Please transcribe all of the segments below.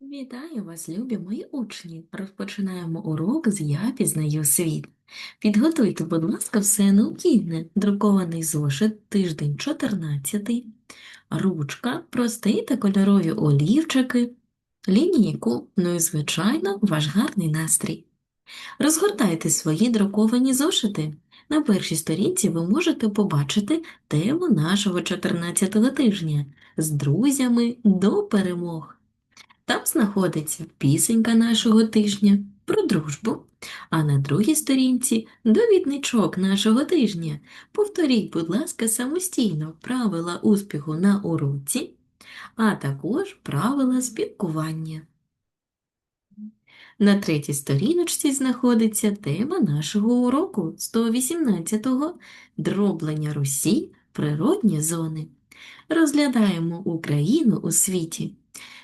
Вітаю вас, любі мої учні! Розпочинаємо урок з Я пізнаю світ. Підготуйте, будь ласка, все необхідне. Друкований зошит, тиждень 14, ручка, простий та кольорові олівчики, лінійку, ну і, звичайно, ваш гарний настрій. Розгортайте свої друковані зошити. На першій сторінці ви можете побачити тему нашого 14-го тижня з друзями до перемог. Там знаходиться пісенька нашого тижня про дружбу, а на другій сторінці довідничок нашого тижня. Повторіть, будь ласка, самостійно правила успіху на уроці, а також правила спілкування. На третій сторіночці знаходиться тема нашого уроку 118-го дроблення Русі природні зони. Розглядаємо Україну у світі.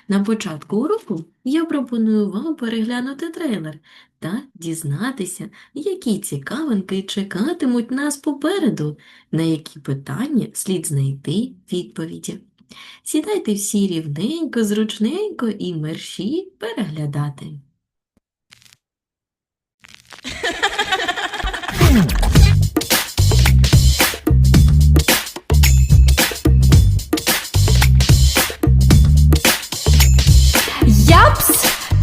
На початку уроку я пропоную вам переглянути трейлер та дізнатися, які цікавинки чекатимуть нас попереду, на які питання слід знайти відповіді. Сідайте всі рівненько, зручненько і мерщі переглядати.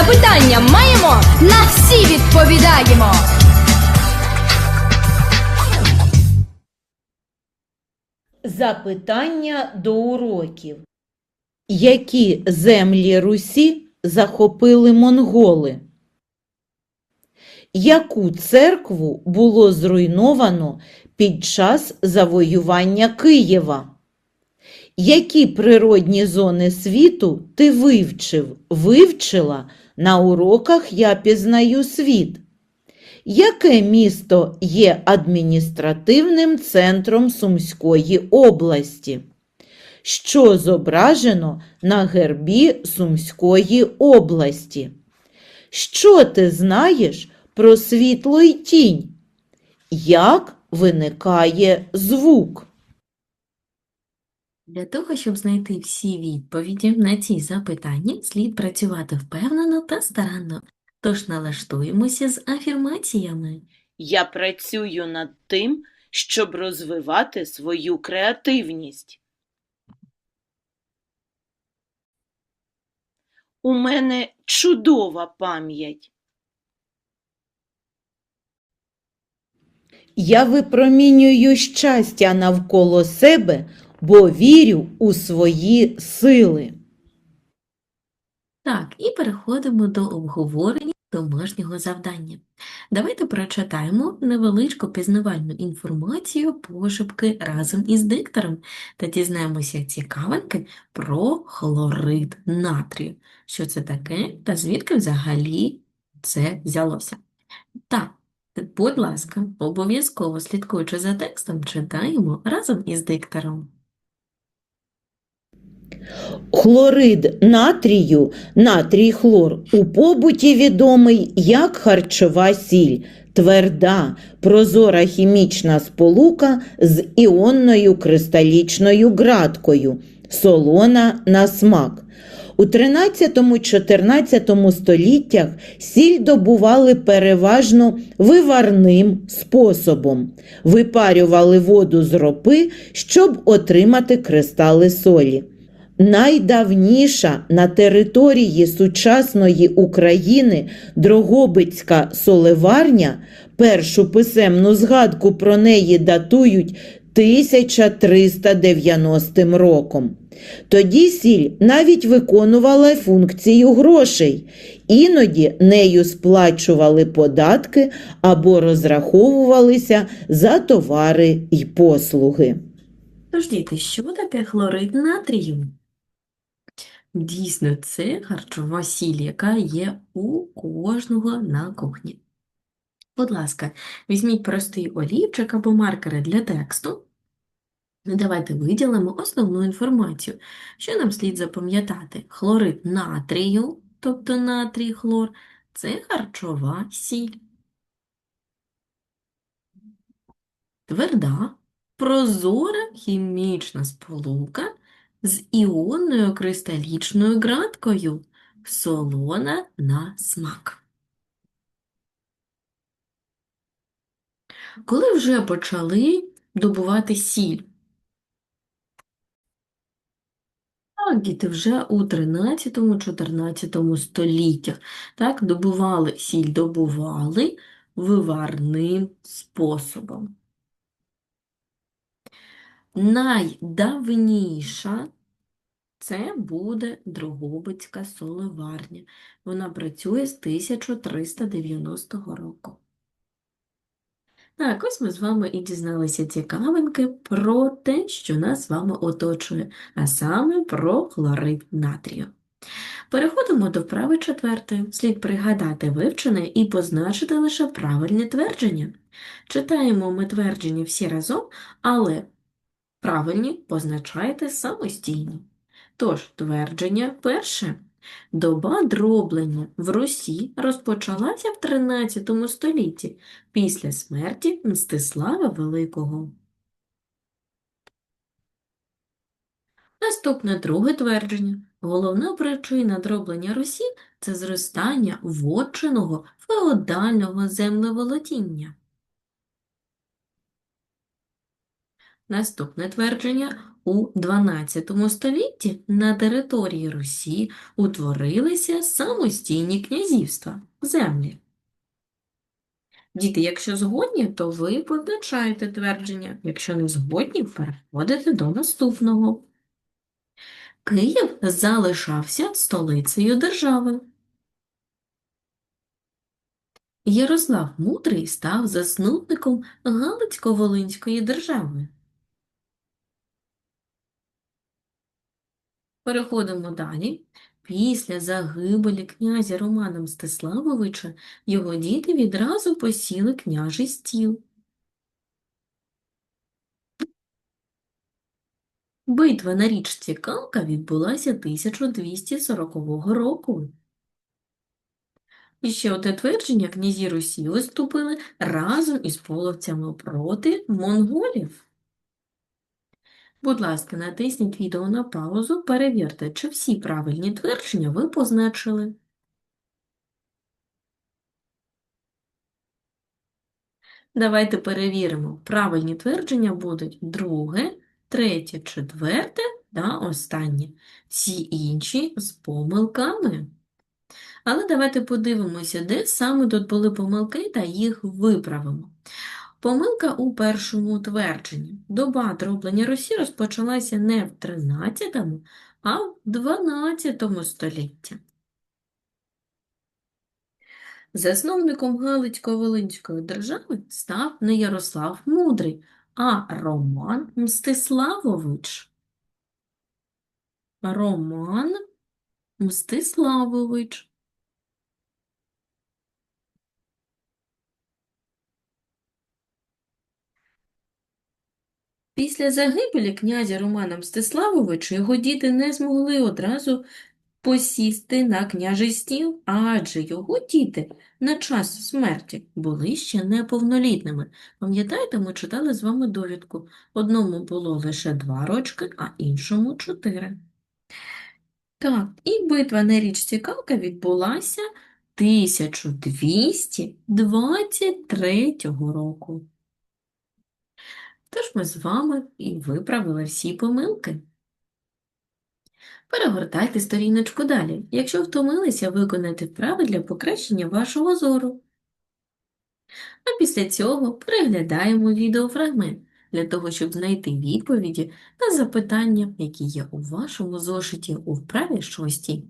Запитання маємо, на всі відповідаємо. Запитання до уроків. Які землі Русі захопили монголи? Яку церкву було зруйновано під час завоювання Києва? Які природні зони світу ти вивчив, вивчила на уроках Я пізнаю світ? Яке місто є адміністративним центром Сумської області? Що зображено на гербі Сумської області? Що ти знаєш про світло й тінь? Як виникає звук? Для того, щоб знайти всі відповіді на ці запитання, слід працювати впевнено та старанно. Тож налаштуємося з афірмаціями. Я працюю над тим, щоб розвивати свою креативність. У мене чудова пам'ять. Я випромінюю щастя навколо себе, бо вірю у свої сили. Так, і переходимо до обговорення домашнього завдання. Давайте прочитаємо невеличку пізнавальну інформацію пошепки разом із диктором та дізнаємося цікавинки про хлорид натрію. Що це таке та звідки взагалі це взялося. Так, будь ласка, обов'язково слідкуючи за текстом, читаємо разом із диктором. Хлорид натрію, натрій хлор, у побуті відомий як харчова сіль, тверда, прозора хімічна сполука з іонною кристалічною ґраткою, солона на смак. У 13-14 століттях сіль добували переважно виварним способом. Випарювали воду з ропи, щоб отримати кристали солі. Найдавніша на території сучасної України Дрогобицька солеварня, першу писемну згадку про неї датують 1390 роком. Тоді сіль навіть виконувала функцію грошей, іноді нею сплачували податки або розраховувалися за товари й послуги. Тож, діти, що таке хлорид натрію? Дійсно, це харчова сіль, яка є у кожного на кухні. Будь ласка, візьміть простий олівчик або маркери для тексту. Давайте виділимо основну інформацію. Що нам слід запам'ятати? Хлорид натрію, тобто натрій хлор, це харчова сіль. Тверда, прозора хімічна сполука з іонною кристалічною ґраткою, солона на смак. Коли вже почали добувати сіль? Так, діти, вже у 13-14 століттях так, добували сіль, добували виварним способом. Найдавніша це буде Дрогобицька солеварня. Вона працює з 1390 року. Так, ось ми з вами і дізналися цікавинки про те, що нас з вами оточує, а саме про хлорид натрію. Переходимо до вправи четвертої. Слід пригадати вивчене і позначити лише правильні твердження. Читаємо ми твердження всі разом, але правильні позначайте самостійно. Тож, твердження перше. Доба дроблення в Русі розпочалася в 13 столітті після смерті Мстислава Великого. Наступне друге твердження. Головна причина дроблення Русі – це зростання вотчиного феодального землеволодіння. Наступне твердження. У 12 столітті на території Русі утворилися самостійні князівства – землі. Діти, якщо згодні, то ви позначаєте твердження. Якщо не згодні, переходите до наступного. Київ залишався столицею держави. Ярослав Мудрий став засновником Галицько-Волинської держави. Переходимо далі. Після загибелі князя Романа Мстиславовича його діти відразу посіли княжий стіл. Битва на річці Калка відбулася 1240 року. І ще одне твердження князі Русі виступили разом із половцями проти монголів. Будь ласка, натисніть відео на паузу, перевірте, чи всі правильні твердження ви позначили. Давайте перевіримо. Правильні твердження будуть друге, третє, четверте та останнє. Всі інші з помилками. Але давайте подивимося, де саме тут були помилки та їх виправимо. Помилка у першому твердженні. Доба дроблення Русі розпочалася не в 13, а в 12 столітті. Засновником Галицько-Волинської держави став не Ярослав Мудрий, а Роман Мстиславович. Роман Мстиславович. Після загибелі князя Романа Мстиславовича його діти не змогли одразу посісти на княжий стіл, адже його діти на час смерті були ще неповнолітними. Пам'ятаєте, ми читали з вами довідку. Одному було лише два рочки, а іншому чотири. Так, і битва на річці Калка відбулася 1223 року. Тож ми з вами і виправили всі помилки. Перегортайте сторіночку далі. Якщо втомилися, виконайте вправи для покращення вашого зору. А після цього переглядаємо відеофрагмент для того, щоб знайти відповіді на запитання, які є у вашому зошиті у вправі шостій.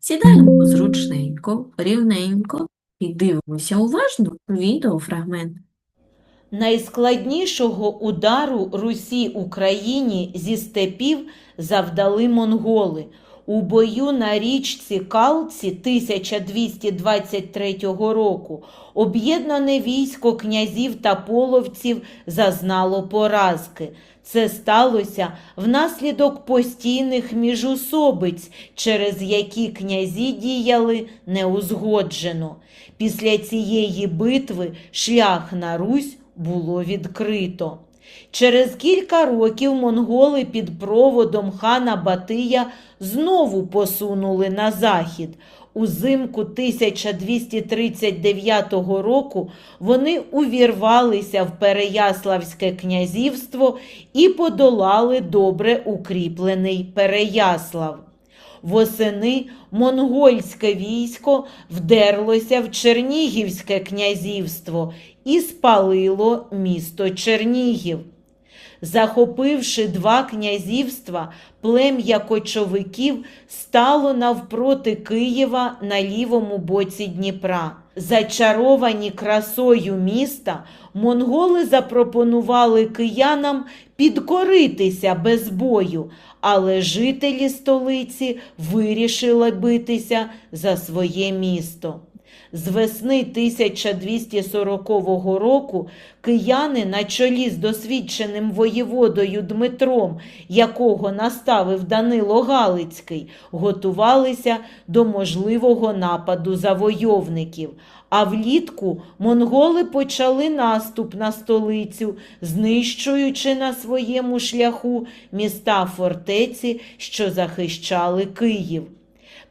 Сідаємо зручненько, рівненько і дивимося уважно відеофрагмент. Найскладнішого удару Русі Україні зі степів завдали монголи. У бою на річці Калці 1223 року об'єднане військо князів та половців зазнало поразки. Це сталося внаслідок постійних міжусобиць, через які князі діяли неузгоджено. Після цієї битви шлях на Русь було відкрито. Через кілька років монголи під проводом хана Батия знову посунули на захід. Узимку 1239 року вони увірвалися в Переяславське князівство і подолали добре укріплений Переяслав. Восени монгольське військо вдерлося в Чернігівське князівство і спалило місто Чернігів. Захопивши два князівства, плем'я кочовиків стало навпроти Києва на лівому боці Дніпра. Зачаровані красою міста, монголи запропонували киянам підкоритися без бою, але жителі столиці вирішили битися за своє місто. З весни 1240 року кияни на чолі з досвідченим воєводою Дмитром, якого наставив Данило Галицький, готувалися до можливого нападу завойовників. А влітку монголи почали наступ на столицю, знищуючи на своєму шляху міста фортеці, що захищали Київ.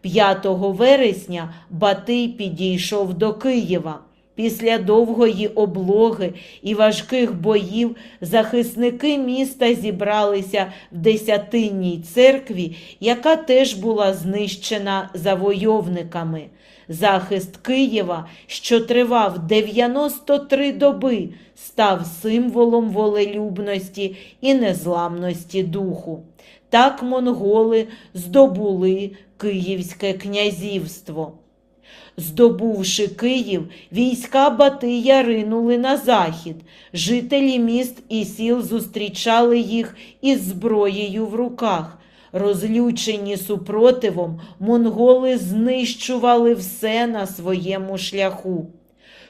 5 вересня Батий підійшов до Києва. Після довгої облоги і важких боїв захисники міста зібралися в Десятинній церкві, яка теж була знищена завойовниками. Захист Києва, що тривав 93 доби, став символом волелюбності і незламності духу. Так монголи здобули Київське князівство. Здобувши Київ, війська Батия ринули на захід. Жителі міст і сіл зустрічали їх із зброєю в руках. Розлючені супротивом, монголи знищували все на своєму шляху.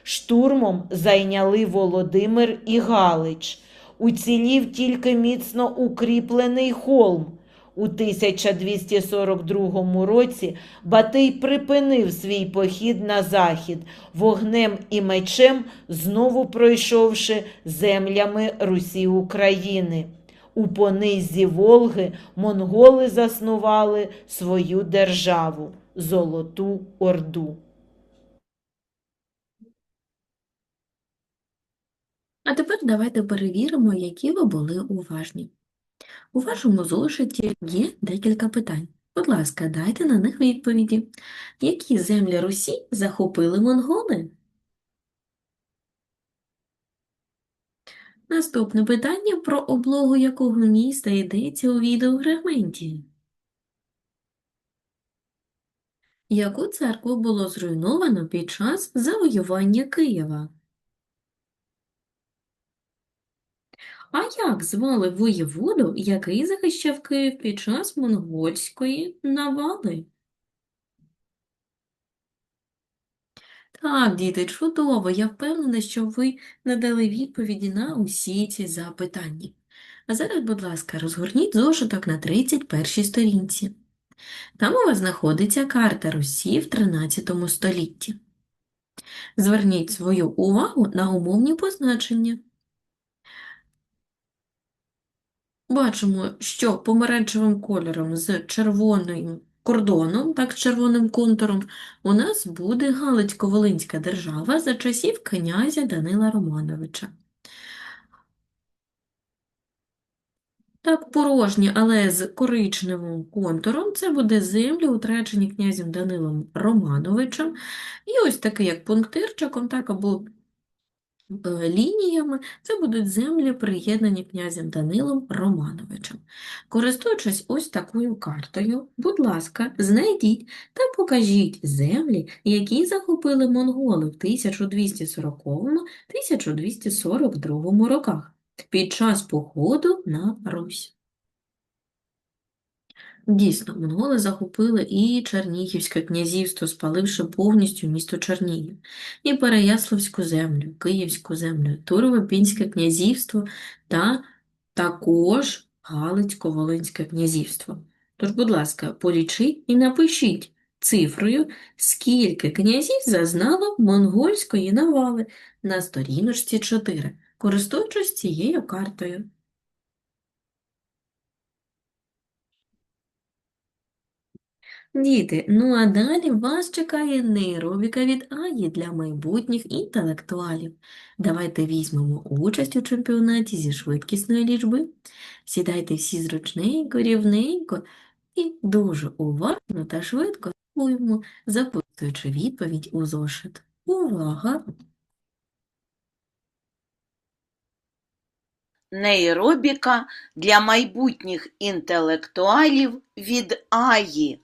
Штурмом зайняли Володимир і Галич. Уцілів тільки міцно укріплений холм. У 1242 році Батий припинив свій похід на захід, вогнем і мечем знову пройшовши землями Русі України. У понизі Волги монголи заснували свою державу Золоту Орду. А тепер давайте перевіримо, які ви були уважні. У вашому зошиті є декілька питань. Будь ласка, дайте на них відповіді. Які землі Русі захопили монголи? Наступне питання про облогу якого міста йдеться у відеофрагменті. Яку церкву було зруйновано під час завоювання Києва? А як звали воєводу, який захищав Київ під час монгольської навали? Так, діти, чудово. Я впевнена, що ви надали відповіді на усі ці запитання. А зараз, будь ласка, розгорніть зошиток на 31 сторінці. Там у вас знаходиться карта Русі в 13 столітті. Зверніть свою увагу на умовні позначення. Бачимо, що помаранчевим кольором з червоним кордоном, так, червоним контуром, у нас буде Галицько-Волинська держава за часів князя Данила Романовича. Так, порожні, але з коричневим контуром це буде землі, утрачені князем Данилом Романовичем. І ось такий, як пунктирчиком, так, або лініями, це будуть землі, приєднані князем Данилом Романовичем. Користуючись ось такою картою, будь ласка, знайдіть та покажіть землі, які захопили монголи в 1240-1242 роках під час походу на Русь. Дійсно, монголи захопили і Чернігівське князівство, спаливши повністю місто Чернігів, і Переяславську землю, Київську землю, Турово-Пінське князівство та також Галицько-Волинське князівство. Тож, будь ласка, полічіть і напишіть цифрою, скільки князів зазнало монгольської навали на сторіночці 4, користуючись цією картою. Діти, ну а далі вас чекає нейробіка від Аї для майбутніх інтелектуалів. Давайте візьмемо участь у чемпіонаті зі швидкісної лічби. Сідайте всі зручненько, рівненько і дуже уважно та швидко рахуємо, записуючи відповідь у зошит. Увага! Нейробіка для майбутніх інтелектуалів від Аї.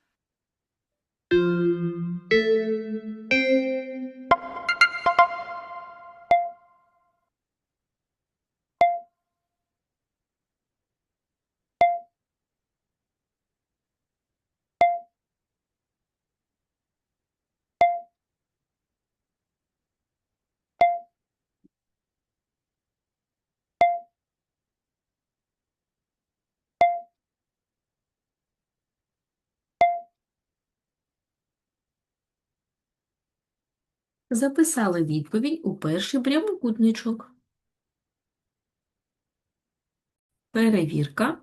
Записали відповідь у перший прямокутничок. Перевірка.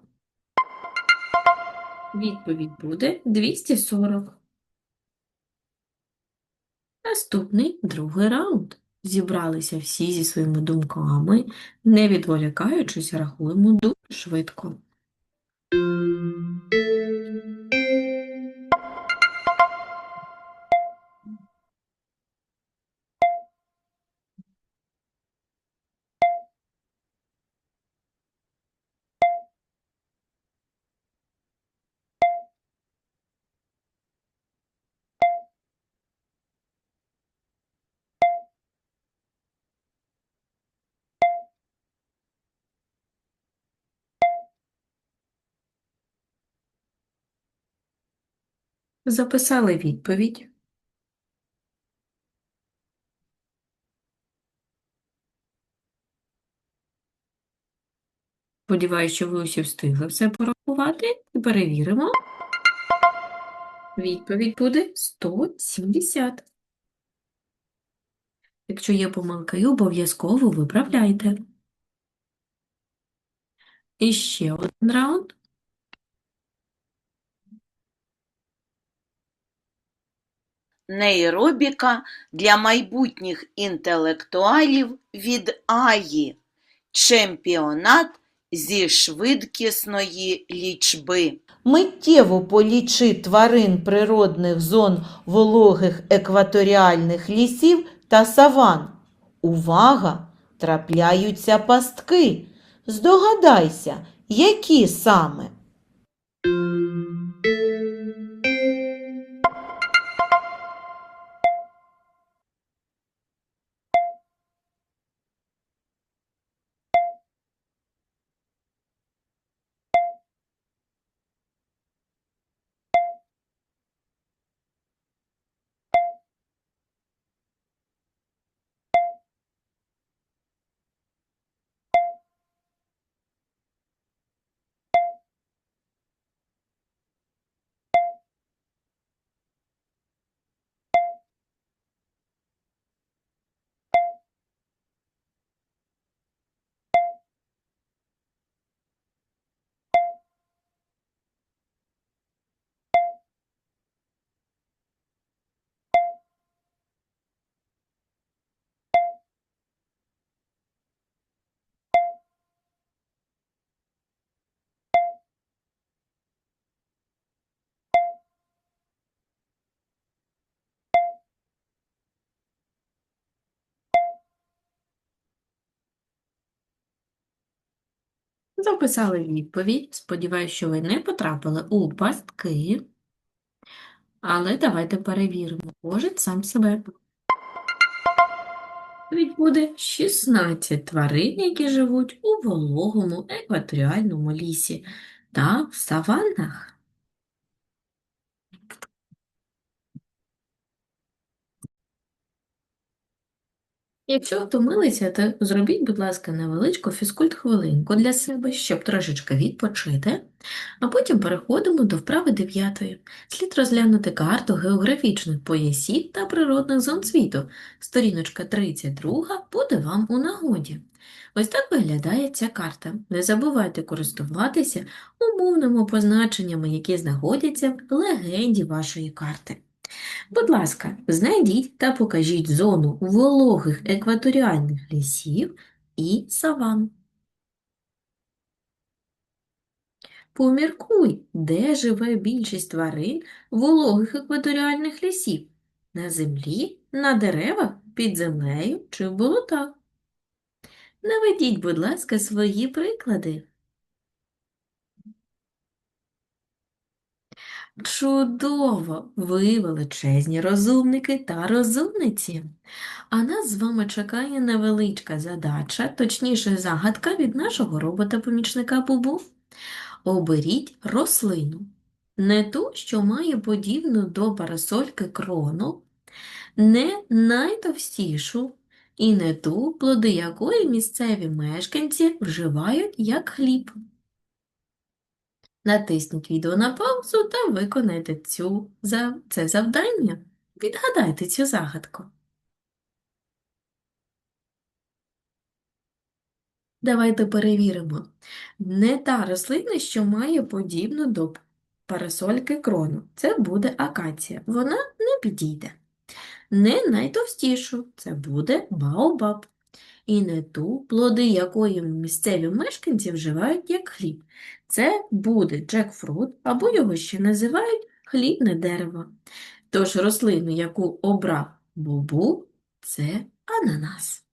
Відповідь буде 240. Наступний другий раунд. Зібралися всі зі своїми думками, не відволікаючись, рахуємо дуже швидко. Записали відповідь. Сподіваюсь, що ви усі встигли все порахувати і перевіримо. Відповідь буде 170. Якщо є помилки, обов'язково виправляйте. І ще один раунд. Нейробіка для майбутніх інтелектуалів від Аї. Чемпіонат зі швидкісної лічби. Миттєво полічи тварин природних зон вологих екваторіальних лісів та саван. Увага! Трапляються пастки. Здогадайся, які саме? Записали відповідь. Сподіваюсь, що ви не потрапили у пастки. Але давайте перевіримо кожен сам себе. Відповідь буде 16 тварин, які живуть у вологому екваторіальному лісі та в саваннах. Якщо втомилися, то зробіть, будь ласка, невеличку фізкульт-хвилинку для себе, щоб трошечки відпочити, а потім переходимо до вправи дев'ятої. Слід розглянути карту географічних поясів та природних зон світу. Сторіночка 32 буде вам у нагоді. Ось так виглядає ця карта. Не забувайте користуватися умовними позначеннями, які знаходяться в легенді вашої карти. Будь ласка, знайдіть та покажіть зону вологих екваторіальних лісів і саван. Поміркуй, де живе більшість тварин вологих екваторіальних лісів? На землі, на деревах, під землею чи в болотах? Наведіть, будь ласка, свої приклади. Чудово! Ви величезні розумники та розумниці. А нас з вами чекає невеличка задача, точніше загадка від нашого робота-помічника Бубу. Оберіть рослину. Не ту, що має подібну до парасольки крону, не найтовстішу, і не ту, плоди якої місцеві мешканці вживають як хліб. Натисніть відео на паузу та виконайте цю, це завдання. Відгадайте цю загадку. Давайте перевіримо. Не та рослина, що має подібну до парасольки крону. Це буде акація. Вона не підійде. Не найтовстішу. Це буде баобаб. І не ту, плоди якої місцеві мешканці вживають як хліб. Це буде джекфрут, або його ще називають хлібне дерево. Тож рослину, яку обрав Бубу, це ананас.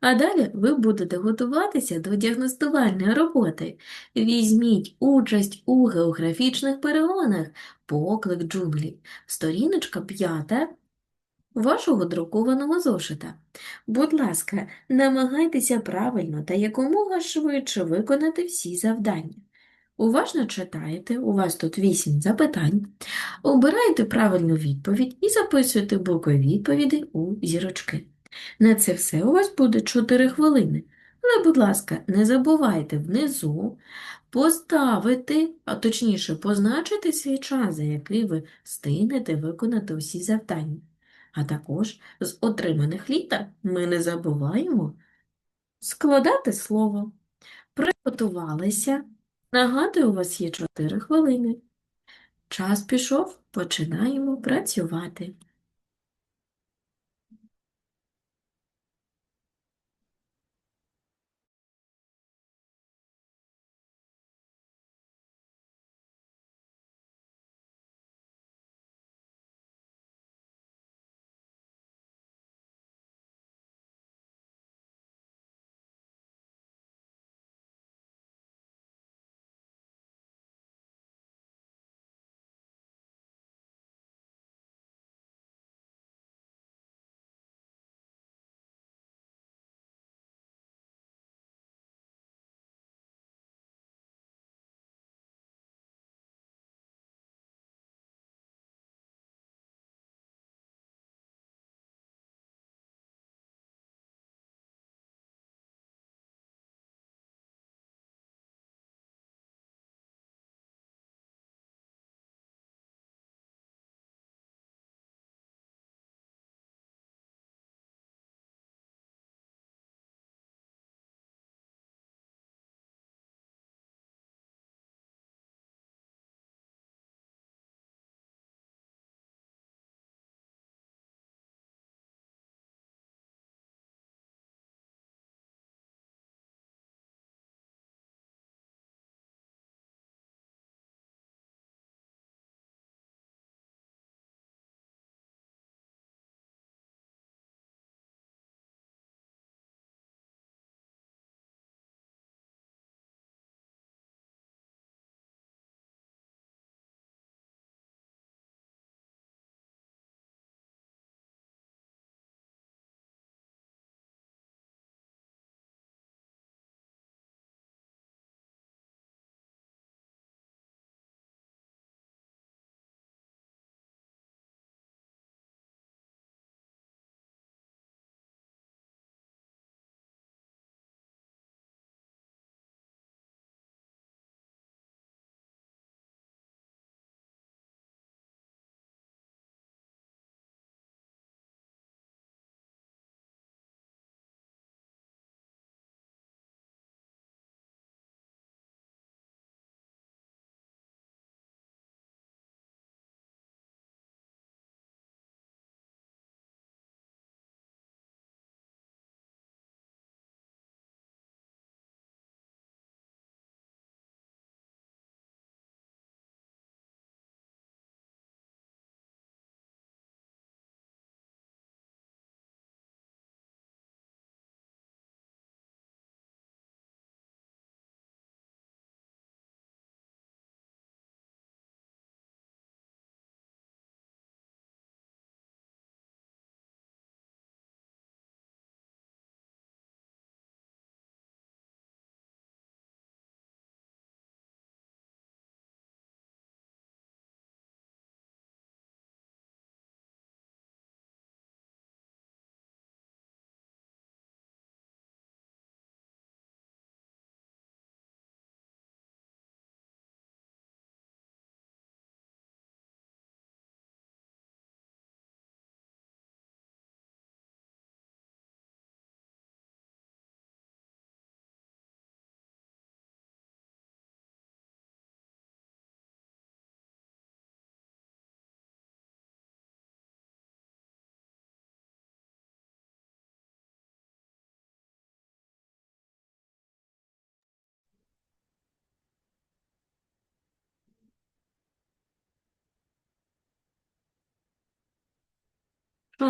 А далі ви будете готуватися до діагностувальної роботи. Візьміть участь у географічних перегонах «Поклик джунглі». Сторіночка 5 вашого друкованого зошита. Будь ласка, намагайтеся правильно та якомога швидше виконати всі завдання. Уважно читаєте, у вас тут 8 запитань, обирайте правильну відповідь і записуйте букви відповіді у зірочки. На це все у вас буде 4 хвилини. Але, будь ласка, не забувайте внизу поставити, а точніше позначити свій час, за який ви встигнете виконати усі завдання. А також з отриманих літер ми не забуваємо складати слово. Приготувалися. Нагадую, у вас є 4 хвилини. Час пішов, починаємо працювати.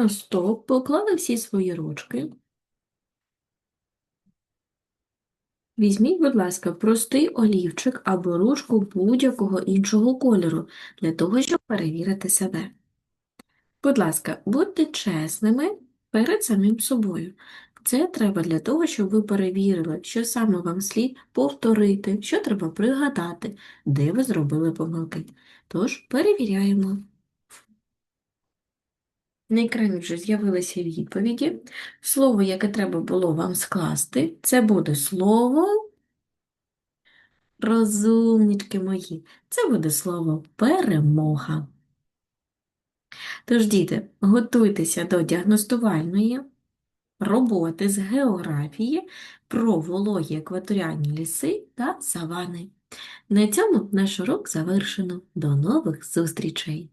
Стоп, поклали всі свої ручки. Візьміть, будь ласка, простий олівчик або ручку будь-якого іншого кольору для того, щоб перевірити себе. Будь ласка, будьте чесними перед самим собою. Це треба для того, щоб ви перевірили, що саме вам слід повторити, що треба пригадати, де ви зробили помилки. Тож перевіряємо. На екрані вже з'явилися відповіді. Слово, яке треба було вам скласти, це буде слово розумнички мої. Це буде слово перемога. Тож, діти, готуйтеся до діагностувальної роботи з географії про вологі екваторіальні ліси та савани. На цьому наш урок завершено. До нових зустрічей!